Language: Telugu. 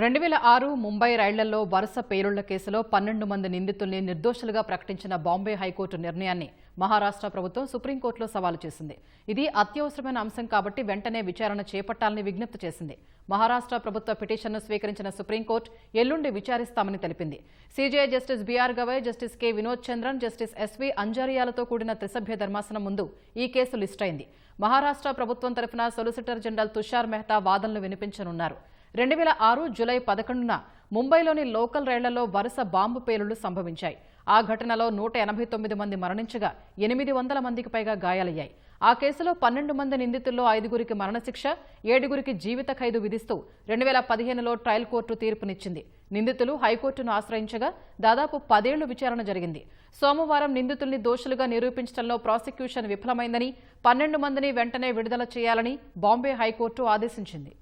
రెండు వేల ఆరు ముంబై రైళ్ళలో వరుస పేలుళ్ళ కేసులో పన్నెండు మంది నిందితుల్ని నిర్దోషులుగా ప్రకటించిన బాంబే హైకోర్టు నిర్ణయాన్ని మహారాష్ట్ర ప్రభుత్వం సుప్రీంకోర్టులో సవాలు చేసింది. ఇది అత్యవసరమైన అంశం కాబట్టి వెంటనే విచారణ చేపట్టాలని విజ్ఞప్తి చేసింది. మహారాష్ట్ర ప్రభుత్వ పిటిషన్ను స్వీకరించిన సుప్రీంకోర్టు ఎల్లుండి విచారిస్తామని తెలిపింది. CJI justice BR Gavai justice K Vinod Chandran justice SV అంజారియాలతో కూడిన త్రిసభ్య ధర్మాసనం ముందు ఈ కేసు లిస్ట్ అయింది. మహారాష్ట్ర ప్రభుత్వం తరఫున సొలిసిటర్ జనరల్ తుషార్ మెహతా వాదనలు వినిపించనున్నారు. రెండు వేల ఆరు జులై పదకొండున ముంబైలోని లోకల్ రైళ్ళలో వరుస బాంబు పేలుళ్ళు సంభవించాయి. ఆ ఘటనలో నూట ఎనభై తొమ్మిది మంది మరణించగా ఎనిమిది వందల మందికి పైగా గాయాలయ్యాయి. ఆ కేసులో పన్నెండు మంది నిందితుల్లో ఐదుగురికి మరణశిక్ష ఏడుగురికి జీవిత ఖైదు విధిస్తూ రెండు వేల పదిహేనులో ట్రయల్ కోర్టు తీర్పునిచ్చింది. నిందితులు హైకోర్టును ఆశ్రయించగా దాదాపు పదేళ్ళు విచారణ జరిగింది. సోమవారం నిందితుల్ని దోషులుగా నిరూపించడంలో ప్రాసిక్యూషన్ విఫలమైందని పన్నెండు మందిని వెంటనే విడుదల చేయాలని బాంబే హైకోర్టు ఆదేశించింది.